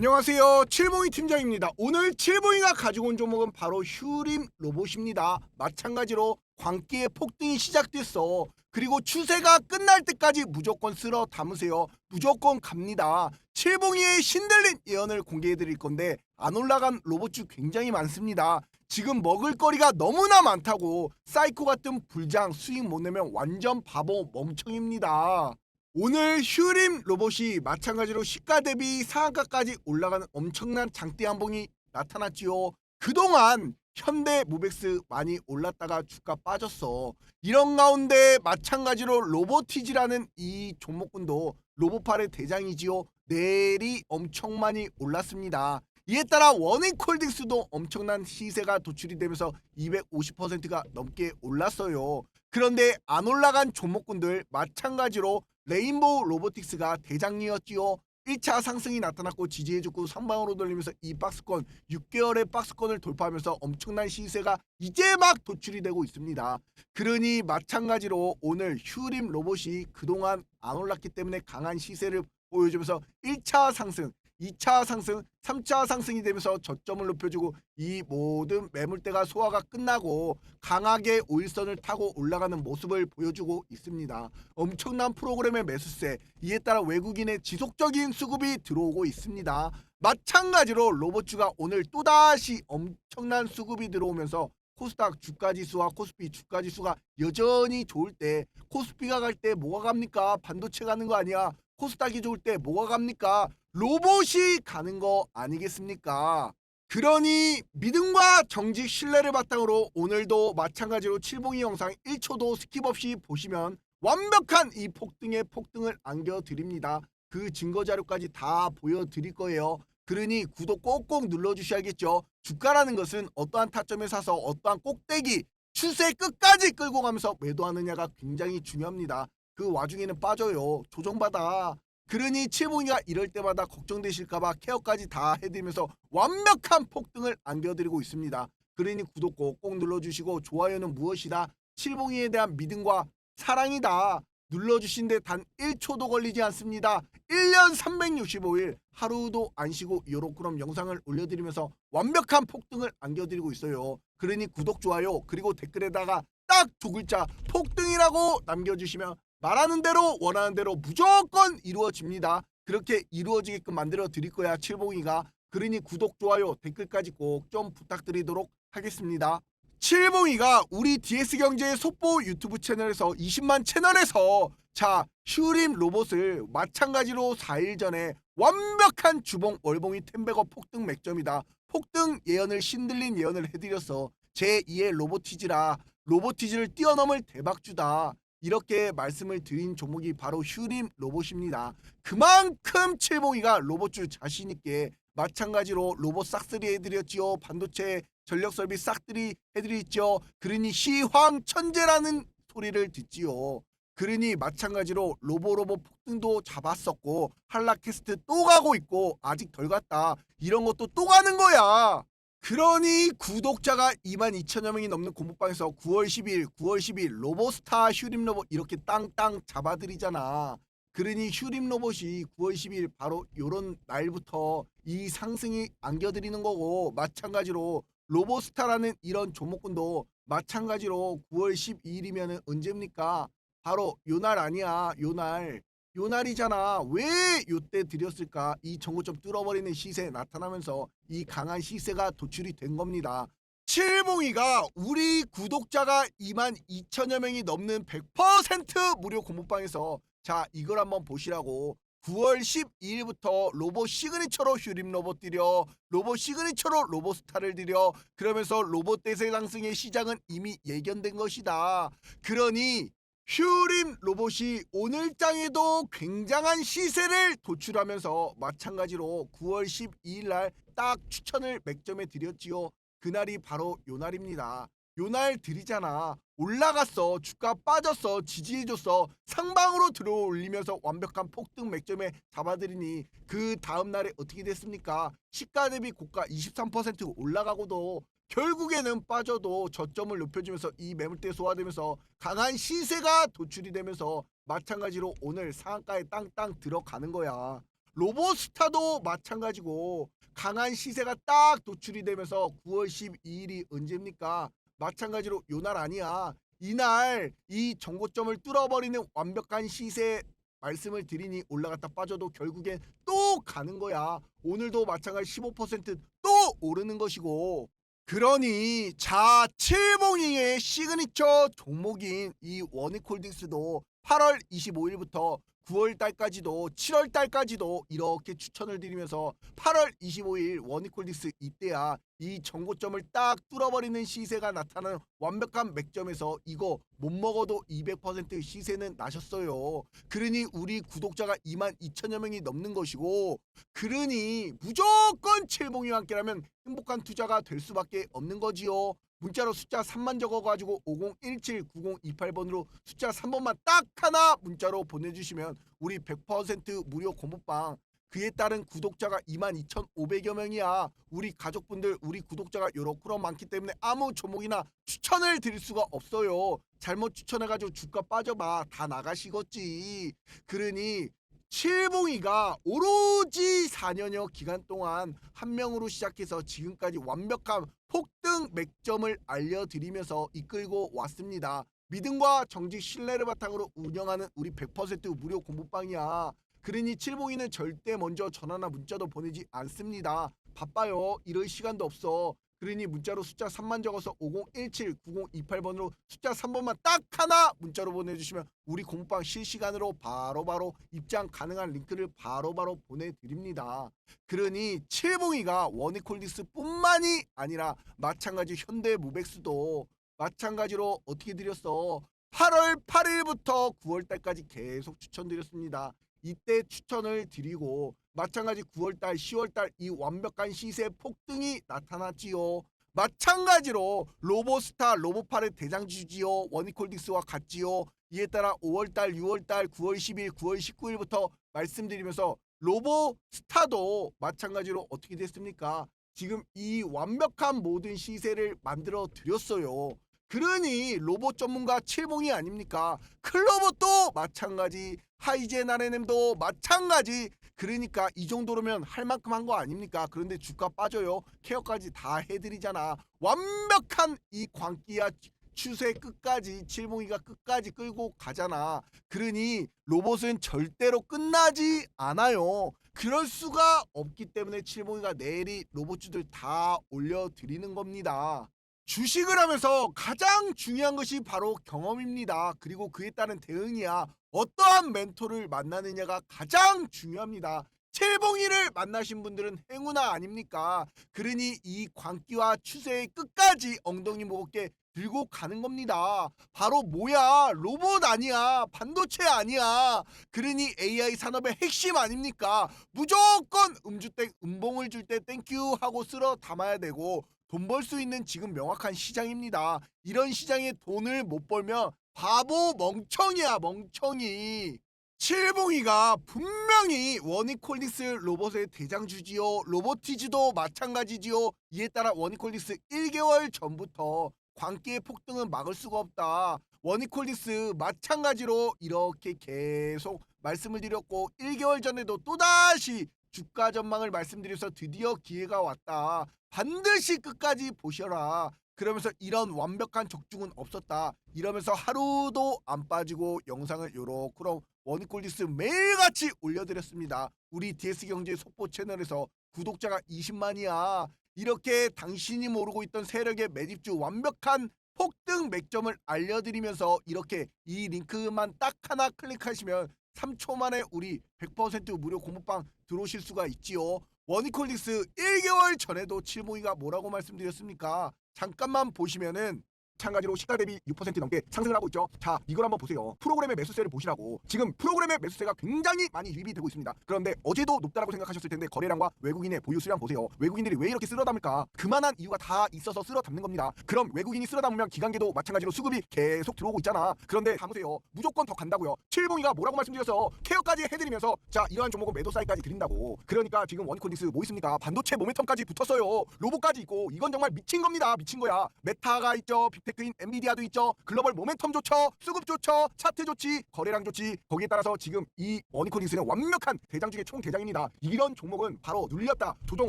안녕하세요. 칠봉이 팀장입니다. 오늘 칠봉이가 가지고 온 종목은 바로 휴림 로봇입니다. 마찬가지로 광기의 폭등이 시작됐어. 그리고 추세가 끝날 때까지 무조건 쓸어 담으세요. 무조건 갑니다. 칠봉이의 신들린 예언을 공개해 드릴 건데 안 올라간 로봇주 굉장히 많습니다. 지금 먹을 거리가 너무나 많다고 사이코 같은 불장 수익 못 내면 완전 바보 멍청입니다. 오늘 휴림 로봇이 마찬가지로 시가 대비 상한가까지 올라가는 엄청난 장대 한봉이 나타났지요. 그동안 현대 모백스 많이 올랐다가 주가 빠졌어. 이런 가운데 마찬가지로 로보티지라는 이 종목군도 로보팔의 대장이지요. 내일이 엄청 많이 올랐습니다. 이에 따라 워닝콜딩스도 엄청난 시세가 도출이 되면서 250%가 넘게 올랐어요. 그런데 안 올라간 종목군들 마찬가지로 레인보우 로보틱스가 대장이었지요. 1차 상승이 나타났고 지지해주고 선방으로 돌리면서 이 박스권 6개월의 박스권을 돌파하면서 엄청난 시세가 이제 막 도출이 되고 있습니다. 그러니 마찬가지로 오늘 휴림 로봇이 그동안 안 올랐기 때문에 강한 시세를 보여주면서 1차 상승 2차 상승, 3차 상승이 되면서 저점을 높여주고 이 모든 매물대가 소화가 끝나고 강하게 오일선을 타고 올라가는 모습을 보여주고 있습니다. 엄청난 프로그램의 매수세, 이에 따라 외국인의 지속적인 수급이 들어오고 있습니다. 마찬가지로 로봇주가 오늘 또다시 엄청난 수급이 들어오면서 코스닥 주가지수와 코스피 주가지수가 여전히 좋을 때 코스피가 갈 때 뭐가 갑니까? 반도체 가는 거 아니야? 코스닥이 좋을 때 뭐가 갑니까? 로봇이 가는 거 아니겠습니까? 그러니 믿음과 정직 신뢰를 바탕으로 오늘도 마찬가지로 칠봉이 영상 1초도 스킵 없이 보시면 완벽한 이 폭등의 폭등을 안겨드립니다. 그 증거 자료까지 다 보여드릴 거예요. 그러니 구독 꼭꼭 눌러주셔야겠죠. 주가라는 것은 어떠한 타점에 사서 어떠한 꼭대기 추세 끝까지 끌고 가면서 매도하느냐가 굉장히 중요합니다. 그 와중에는 빠져요. 조정받아. 그러니 칠봉이가 이럴 때마다 걱정되실까봐 케어까지 다 해드리면서 완벽한 폭등을 안겨드리고 있습니다. 그러니 구독 꼭 꼭 눌러주시고 좋아요는 무엇이다? 칠봉이에 대한 믿음과 사랑이다. 눌러주신데 단 1초도 걸리지 않습니다. 1년 365일 하루도 안 쉬고 요렇게럼 영상을 올려드리면서 완벽한 폭등을 안겨드리고 있어요. 그러니 구독, 좋아요 그리고 댓글에다가 딱 두 글자 폭등이라고 남겨주시면 말하는 대로 원하는 대로 무조건 이루어집니다. 그렇게 이루어지게끔 만들어 드릴 거야 칠봉이가. 그러니 구독, 좋아요, 댓글까지 꼭 좀 부탁드리도록 하겠습니다. 칠봉이가 우리 DS경제의 속보 유튜브 채널에서 20만 채널에서 자 휴림 로봇을 마찬가지로 4일 전에 완벽한 주봉 월봉이 템베거 폭등 맥점이다. 폭등 예언을 신들린 예언을 해드렸어. 제2의 로보티즈라 로보티즈를 뛰어넘을 대박주다. 이렇게 말씀을 드린 종목이 바로 휴림 로봇입니다. 그만큼 칠봉이가 로봇주 자신 있게 마찬가지로 로봇 싹쓸이 해드렸지요. 반도체 전력 설비 싹들이 해드렸죠. 그러니 시황 천재라는 소리를 듣지요. 그러니 마찬가지로 로보로보 폭등도 잡았었고 한라캐스트 또 가고 있고 아직 덜 갔다. 이런 것도 또 가는 거야. 그러니 구독자가 2만 2천여 명이 넘는 공부방에서 9월 10일, 9월 10일 로보스타 휴림 로봇 이렇게 땅땅 잡아드리잖아. 그러니 휴림 로봇이 9월 10일 바로 요런 날부터 이 상승이 안겨드리는 거고 마찬가지로 로보스타라는 이런 종목군도 마찬가지로 9월 12일이면 언제입니까? 바로 요 날 아니야. 요 날. 요 날이잖아. 왜 요때 드렸을까? 이 정고점 뚫어버리는 시세 나타나면서 이 강한 시세가 도출이 된 겁니다. 칠봉이가 우리 구독자가 2만 2천여 명이 넘는 100% 무료 공모방에서 자 이걸 한번 보시라고 9월 12일부터 로봇 시그니처로 휴림 로봇 드려 로봇 시그니처로 로봇 스타를 드려 그러면서 로봇 대세 상승의 시작은 이미 예견된 것이다. 그러니 휴림 로봇이 오늘 장에도 굉장한 시세를 도출하면서 마찬가지로 9월 12일 날 딱 추천을 맥점에 드렸지요. 그날이 바로 요 날입니다. 요 날 드리잖아. 올라갔어. 주가 빠졌어. 지지해줬어. 상방으로 들어올리면서 완벽한 폭등 맥점에 잡아드리니 그 다음 날에 어떻게 됐습니까? 시가 대비 고가 23% 올라가고도 결국에는 빠져도 저점을 높여주면서 이 매물대 소화되면서 강한 시세가 도출이 되면서 마찬가지로 오늘 상한가에 땅땅 들어가는 거야. 로보스타도 마찬가지고 강한 시세가 딱 도출이 되면서 9월 12일이 언제입니까? 마찬가지로 요 날 아니야. 이날 이 정고점을 뚫어버리는 완벽한 시세 말씀을 드리니 올라갔다 빠져도 결국엔 또 가는 거야. 오늘도 마찬가지 15%또 오르는 것이고. 그러니 자 칠봉이의 시그니처 종목인 이 원익홀딩스도 8월 25일부터 9월 달까지도 7월 달까지도 이렇게 추천을 드리면서 8월 25일 원익홀딩스 이때야 이 정고점을 딱 뚫어버리는 시세가 나타나는 완벽한 맥점에서 이거 못 먹어도 200% 시세는 나셨어요. 그러니 우리 구독자가 2만 2천여 명이 넘는 것이고 그러니 무조건 칠봉이와 함께라면 행복한 투자가 될 수밖에 없는 거지요. 문자로 숫자 3만 적어가지고 50179028번으로 숫자 3번만 딱 하나 문자로 보내주시면 우리 100% 무료 공부방 그에 따른 구독자가 22,500여 명이야. 우리 가족분들, 우리 구독자가 요렇게 많기 때문에 아무 종목이나 추천을 드릴 수가 없어요. 잘못 추천해가지고 주가 빠져봐. 다 나가시겠지. 그러니 칠봉이가 오로지 4년여 기간 동안 한 명으로 시작해서 지금까지 완벽한 폭등 맥점을 알려드리면서 이끌고 왔습니다. 믿음과 정직 신뢰를 바탕으로 운영하는 우리 100% 무료 공부방이야. 그러니 칠봉이는 절대 먼저 전화나 문자도 보내지 않습니다. 바빠요. 이럴 시간도 없어. 그러니 문자로 숫자 3만 적어서 50179028번으로 숫자 3번만 딱 하나 문자로 보내주시면 우리 공부방 실시간으로 바로 바로 입장 가능한 링크를 바로 바로 보내드립니다. 그러니 칠봉이가 원익홀디스 뿐만이 아니라 마찬가지 현대무백수도 마찬가지로 어떻게 드렸어? 8월 8일부터 9월 달까지 계속 추천드렸습니다. 이때 추천을 드리고 마찬가지 9월달, 10월달 이 완벽한 시세 폭등이 나타났지요. 마찬가지로 로보스타, 로보파의 대장주지요. 원익홀딩스와 같지요. 이에 따라 5월달, 6월달, 9월 10일, 9월 19일부터 말씀드리면서 로보스타도 마찬가지로 어떻게 됐습니까? 지금 이 완벽한 모든 시세를 만들어 드렸어요. 그러니 로봇 전문가 칠봉이 아닙니까? 클로봇도 마찬가지, 하이젠 아레넴도 마찬가지. 그러니까 이 정도로면 할 만큼 한 거 아닙니까? 그런데 주가 빠져요. 케어까지 다 해드리잖아. 완벽한 이 광기야 추세 끝까지 칠봉이가 끝까지 끌고 가잖아. 그러니 로봇은 절대로 끝나지 않아요. 그럴 수가 없기 때문에 칠봉이가 내일이 로봇주들 다 올려드리는 겁니다. 주식을 하면서 가장 중요한 것이 바로 경험입니다. 그리고 그에 따른 대응이야. 어떠한 멘토를 만나느냐가 가장 중요합니다. 칠봉이를 만나신 분들은 행운아 아닙니까? 그러니 이 광기와 추세의 끝까지 엉덩이 무겁게 들고 가는 겁니다. 바로 뭐야? 로봇 아니야. 반도체 아니야. 그러니 AI 산업의 핵심 아닙니까? 무조건 음주땡 음봉을 줄 때 땡큐 하고 쓸어 담아야 되고 돈 벌 수 있는 지금 명확한 시장입니다. 이런 시장에 돈을 못 벌면 바보 멍청이야 멍청이. 칠봉이가 분명히 원익홀딩스 로봇의 대장주지요. 로보티즈도 마찬가지지요. 이에 따라 원익홀딩스 1개월 전부터 광기의 폭등은 막을 수가 없다. 원익홀딩스 마찬가지로 이렇게 계속 말씀을 드렸고 1개월 전에도 또다시 주가 전망을 말씀드려서 드디어 기회가 왔다. 반드시 끝까지 보셔라. 그러면서 이런 완벽한 적중은 없었다. 이러면서 하루도 안 빠지고 영상을 요렇게 원골디스 매일같이 올려드렸습니다. 우리 DS경제 속보 채널에서 구독자가 20만이야. 이렇게 당신이 모르고 있던 세력의 매집주 완벽한 폭등 맥점을 알려드리면서 이렇게 이 링크만 딱 하나 클릭하시면 3초 만에 우리 100% 무료 공부방 들어오실 수가 있지요. 원이콜릭스 1개월 전에도 칠봉이가 뭐라고 말씀드렸습니까? 잠깐만 보시면은 마찬가지로 시가 대비 6% 넘게 상승을 하고 있죠. 자, 이걸 한번 보세요. 프로그램의 매수세를 보시라고. 지금 프로그램의 매수세가 굉장히 많이 유입이 되고 있습니다. 그런데 어제도 높다라고 생각하셨을 텐데 거래량과 외국인의 보유 수량 보세요. 외국인들이 왜 이렇게 쓸어 담을까? 그만한 이유가 다 있어서 쓸어 담는 겁니다. 그럼 외국인이 쓸어 담으면 기관계도 마찬가지로 수급이 계속 들어오고 있잖아. 그런데 담으세요. 무조건 더 간다고요. 칠봉이가 뭐라고 말씀드려서 케어까지 해드리면서 자 이러한 종목은 매도 사이까지 드린다고. 그러니까 지금 원콘디스 뭐 있습니까? 반도체 모멘텀까지 붙었어요. 로봇까지 있고 이건 정말 미친 겁니다. 미친 거야. 메타가 있죠. 빅 테크 테크인 엔비디아도 있죠. 글로벌 모멘텀 좋죠. 수급 좋죠. 차트 좋지. 거래량 좋지. 거기에 따라서 지금 이 머니코딩스는 완벽한 대장 중에 총 대장입니다. 이런 종목은 바로 눌렸다. 조정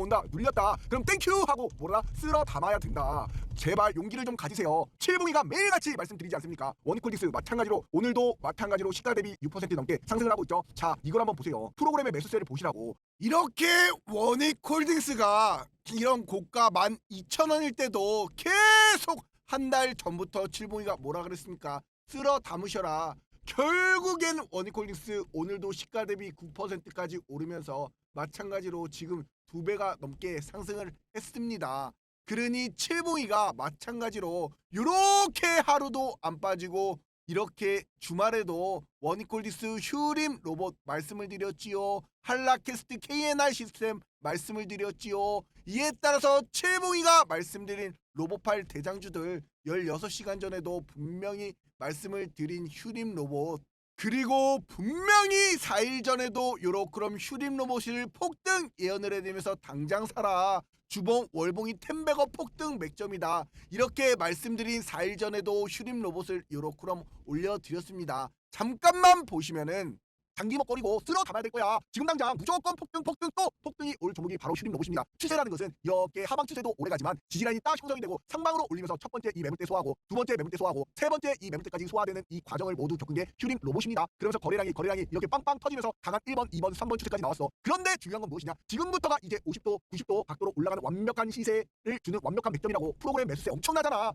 온다. 눌렸다. 그럼 땡큐 하고 뭐라 쓸어 담아야 된다. 제발 용기를 좀 가지세요. 7봉이가 매일같이 말씀드리지 않습니까? 원이콜딩스 마찬가지로 오늘도 마찬가지로 시가 대비 6% 넘게 상승을 하고 있죠. 자, 이걸 한번 보세요. 프로그램의 매수세를 보시라고. 이렇게 원이콜딩스가 이런 고가 12,000원일 때도 계속 한 달 전부터 7봉이가 뭐라 그랬습니까? 쓸어 담으셔라. 결국엔 원이콜딩스 오늘도 시가 대비 9%까지 오르면서 마찬가지로 지금 두 배가 넘게 상승을 했습니다. 그러니 칠봉이가 마찬가지로 이렇게 하루도 안 빠지고 이렇게 주말에도 원이콜디스 휴림 로봇 말씀을 드렸지요. 한라캐스트 KNR 시스템 말씀을 드렸지요. 이에 따라서 칠봉이가 말씀드린 로봇팔 대장주들 16시간 전에도 분명히 말씀을 드린 휴림 로봇 그리고 분명히 4일 전에도 요로크롬 휴림 로봇을 폭등 예언을 해내면서 당장 사라 주봉 월봉이 텐베거 폭등 맥점이다. 이렇게 말씀드린 4일 전에도 휴림 로봇을 요로크롬 올려드렸습니다. 잠깐만 보시면은 장기 먹거리고 쓸어 담아야 될 거야. 지금 당장 무조건 폭등 폭등 또 폭등이 올 종목이 바로 휴림 로봇입니다. 추세라는 것은 이렇게 하방 추세도 오래가지만 지지라인이 딱 형성이 되고 상방으로 올리면서 첫 번째 이 매물대 소화하고 두 번째 매물대 소화하고 세 번째 이 매물대까지 소화되는 이 과정을 모두 겪은 게 휴림 로봇입니다. 그러면서 거래량이 거래량이 이렇게 빵빵 터지면서 강한 1번 2번 3번 추세까지 나왔어. 그런데 중요한 건 무엇이냐? 지금부터가 이제 50도 90도 각도로 올라가는 완벽한 시세를 주는 완벽한 맥점이라고 프로그램 매수세 엄청나잖아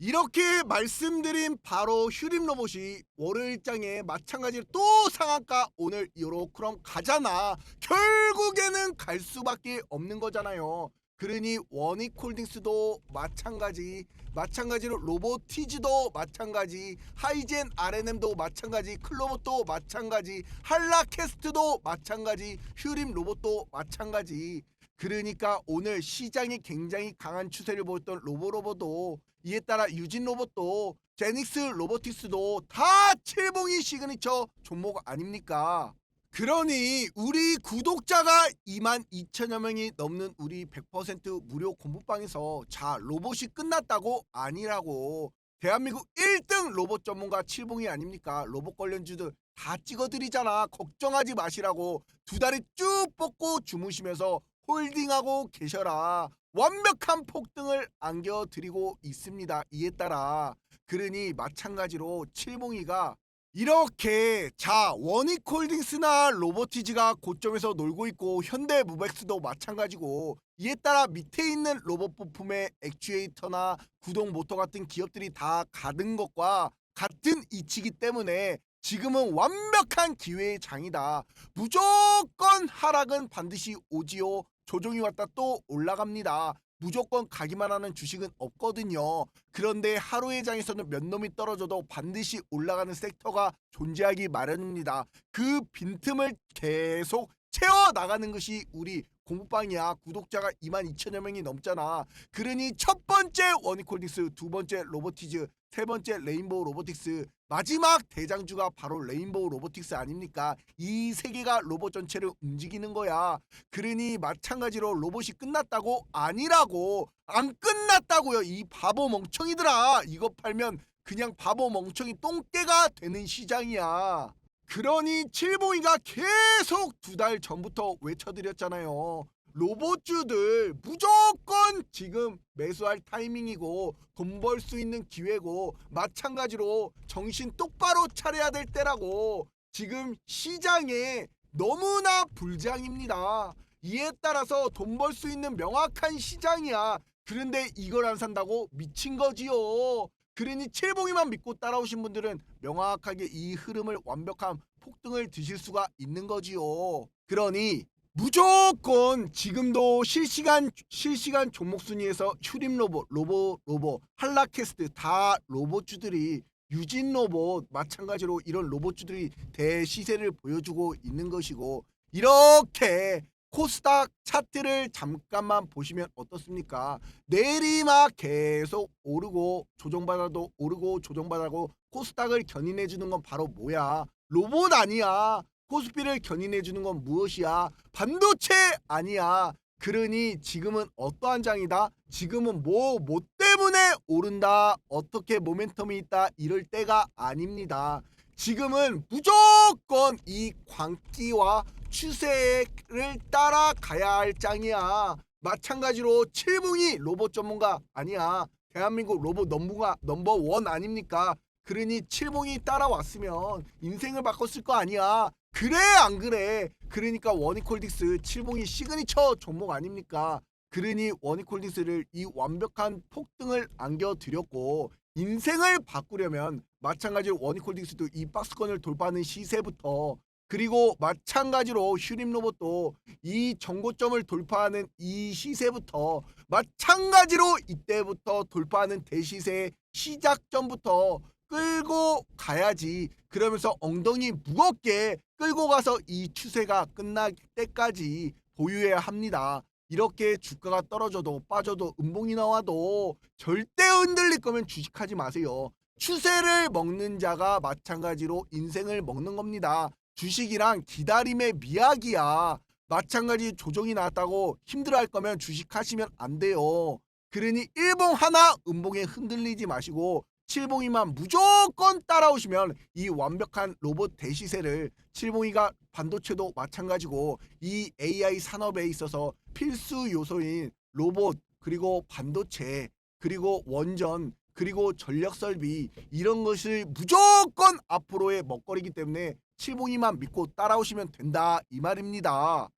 이렇게 말씀드린 바로 휴림 로봇이 월요일장에 마찬가지로 또 상한가 오늘 요로크롬 가잖아. 결국에는 갈 수밖에 없는 거잖아요. 그러니 원익홀딩스도 마찬가지 마찬가지로 로보티즈도 마찬가지 하이젠 RNM도 마찬가지 클로봇도 마찬가지 한라캐스트도 마찬가지 휴림 로봇도 마찬가지 그러니까 오늘 시장이 굉장히 강한 추세를 보였던 로보로보도 이에 따라 유진 로봇도 제닉스 로보틱스도 다 칠봉이 시그니처 종목 아닙니까? 그러니 우리 구독자가 2만 2천여 명이 넘는 우리 100% 무료 공부방에서 자 로봇이 끝났다고 아니라고 대한민국 1등 로봇 전문가 칠봉이 아닙니까? 로봇 관련주들 다 찍어드리잖아 걱정하지 마시라고 두 다리 쭉 뻗고 주무시면서 홀딩하고 계셔라 완벽한 폭등을 안겨드리고 있습니다 이에 따라 그러니 마찬가지로 칠봉이가 이렇게 자 원익홀딩스나 로보티즈가 고점에서 놀고 있고 현대무백스도 마찬가지고 이에 따라 밑에 있는 로봇 부품의 액추에이터나 구동 모터 같은 기업들이 다 가든 것과 같은 이치기 때문에 지금은 완벽한 기회의 장이다. 무조건 하락은 반드시 오지요. 조종이 왔다 또 올라갑니다. 무조건 가기만 하는 주식은 없거든요. 그런데 하루의 장에서는 몇 놈이 떨어져도 반드시 올라가는 섹터가 존재하기 마련입니다. 그 빈틈을 계속 채워 나가는 것이 우리 공부방이야. 구독자가 2만 2천여 명이 넘잖아. 그러니 첫 번째 원이콜딩스, 두 번째 로보티즈, 세 번째 레인보우 로보틱스, 마지막 대장주가 바로 레인보우 로보틱스 아닙니까? 이세 개가 로봇 전체를 움직이는 거야. 그러니 마찬가지로 로봇이 끝났다고 아니라고 안 끝났다고요. 이 바보 멍청이들아. 이거 팔면 그냥 바보 멍청이 똥개가 되는 시장이야. 그러니 칠봉이가 계속 두 달 전부터 외쳐드렸잖아요. 로봇주들 무조건 지금 매수할 타이밍이고 돈 벌 수 있는 기회고 마찬가지로 정신 똑바로 차려야 될 때라고 지금 시장에 너무나 불장입니다. 이에 따라서 돈 벌 수 있는 명확한 시장이야. 그런데 이걸 안 산다고 미친 거지요. 그러니 칠봉이만 믿고 따라오신 분들은 명확하게 이 흐름을 완벽한 폭등을 드실 수가 있는 거지요. 그러니 무조건 지금도 실시간 실시간 종목 순위에서 휴림 로봇, 로보 로보, 한라캐스트 다 로봇주들이 유진 로봇 마찬가지로 이런 로봇주들이 대시세를 보여주고 있는 것이고 이렇게 코스닥 차트를 잠깐만 보시면 어떻습니까? 내리막 계속 오르고 조정받아도 오르고 조정받아고 코스닥을 견인해 주는 건 바로 뭐야? 로봇 아니야. 코스피를 견인해 주는 건 무엇이야? 반도체 아니야. 그러니 지금은 어떠한 장이다? 지금은 뭐, 뭐 때문에 오른다? 어떻게 모멘텀이 있다? 이럴 때가 아닙니다. 지금은 무조건 이 광기와 추세를 따라가야 할 장이야. 마찬가지로 칠붕이 로봇 전문가 아니야. 대한민국 로봇 넘버가 넘버 원 아닙니까? 그러니 칠봉이 따라왔으면 인생을 바꿨을 거 아니야. 그래 안 그래? 그러니까 원이콜딕스 칠봉이 시그니처 종목 아닙니까? 그러니 원이콜딕스를 이 완벽한 폭등을 안겨드렸고 인생을 바꾸려면 마찬가지로 원이콜딕스도 이 박스권을 돌파하는 시세부터 그리고 마찬가지로 휴림 로봇도 이 정고점을 돌파하는 이 시세부터 마찬가지로 이때부터 돌파하는 대시세 시작점부터 끌고 가야지 그러면서 엉덩이 무겁게 끌고 가서 이 추세가 끝날 때까지 보유해야 합니다. 이렇게 주가가 떨어져도 빠져도 음봉이 나와도 절대 흔들릴 거면 주식하지 마세요. 추세를 먹는 자가 마찬가지로 인생을 먹는 겁니다. 주식이랑 기다림의 미학이야. 마찬가지 조정이 나왔다고 힘들어할 거면 주식하시면 안 돼요. 그러니 일봉 하나 음봉에 흔들리지 마시고 칠봉이만 무조건 따라오시면 이 완벽한 로봇 대시세를 칠봉이가 반도체도 마찬가지고 이 AI 산업에 있어서 필수 요소인 로봇 그리고 반도체 그리고 원전 그리고 전력 설비 이런 것을 무조건 앞으로의 먹거리기 때문에 칠봉이만 믿고 따라오시면 된다 이 말입니다.